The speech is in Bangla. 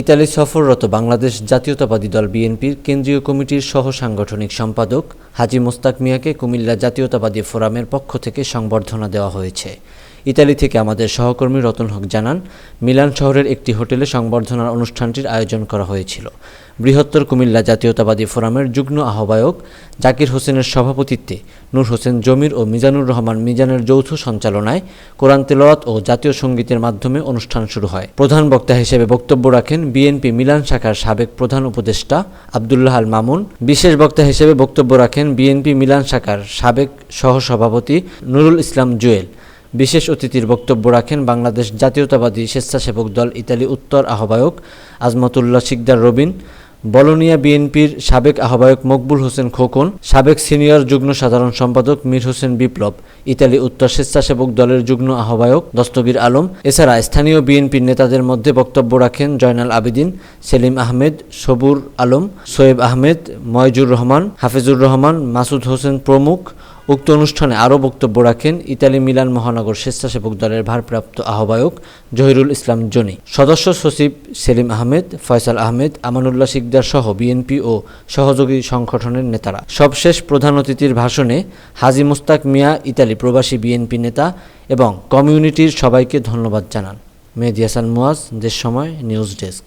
ইতালি সফররত বাংলাদেশ জাতীয়তাবাদী দল বিএনপির কেন্দ্রীয় কমিটির সহ সাংগঠনিক সম্পাদক হাজি মোস্তাক মিয়াকে কুমিল্লা জাতীয়তাবাদী ফোরামের পক্ষ থেকে সংবর্ধনা দেওয়া হয়েছে। ইতালি থেকে আমাদের সহকর্মী রতন হক জানান, মিলান শহরের একটি হোটেলে সংবর্ধনার অনুষ্ঠানটির আয়োজন করা হয়েছিল। বৃহত্তর কুমিল্লা জাতীয়তাবাদী ফোরামের যুগ্ম আহ্বায়ক জাকির হোসেনের সভাপতিত্বে নূর হোসেন জমির ও মিজানুর রহমান মিজানের যৌথ সঞ্চালনায় কোরআন তেলাওয়াত ও জাতীয় সঙ্গীতের মাধ্যমে অনুষ্ঠান শুরু হয়। প্রধান বক্তা হিসেবে বক্তব্য রাখেন বিএনপি মিলান শাখার সাবেক প্রধান উপদেষ্টা আবদুল্লাহ আল মামুন। বিশেষ বক্তা হিসেবে বক্তব্য রাখেন বিএনপি মিলান শাখার সাবেক সহসভাপতি নুরুল ইসলাম জুয়েল। বিশেষ অতিথির বক্তব্য রাখেন বাংলাদেশ জাতীয়তাবাদী স্বেচ্ছাসেবক দল ইতালি উত্তর আহ্বায়ক আজমতুল্লাহ শিকদার রবিন, বলনিয়া বিএনপির সাবেক আহ্বায়ক মকবুল হোসেন খোকন, সাবেক সিনিয়র যুগ্ম সাধারণ সম্পাদক মীর হোসেন বিপ্লব, ইতালি উত্তর স্বেচ্ছাসেবক দলের যুগ্ম আহ্বায়ক দস্তগীর আলম। এছাড়া স্থানীয় বিএনপির নেতাদের মধ্যে বক্তব্য রাখেন জয়নাল আবেদিন, সেলিম আহমেদ, সবুর আলম, সোয়েব আহমেদ, ময়জুর রহমান, হাফিজুর রহমান, মাসুদ হোসেন প্রমুখ উক্ত অনুষ্ঠানে আরও বক্তব্য রাখেন ইতালি মিলান মহানগর স্বেচ্ছাসেবক দলের ভারপ্রাপ্ত আহ্বায়ক জহিরুল ইসলাম জনি। সদস্য সচিব সেলিম আহমেদ, ফয়সাল আহমেদ, আমানুল্লাহ শিকদার সহ বিএনপি ও সহযোগী সংগঠনের নেতারা। সবশেষ প্রধান অতিথির ভাষণে হাজি মুস্তাক মিয়া, ইতালি প্রবাসী বিএনপি নেতা এবং কমিউনিটির সবাইকে ধন্যবাদ জানান। মেহেদি হাসান মুয়াজ, দেশ সময়, নিউজ ডেস্ক।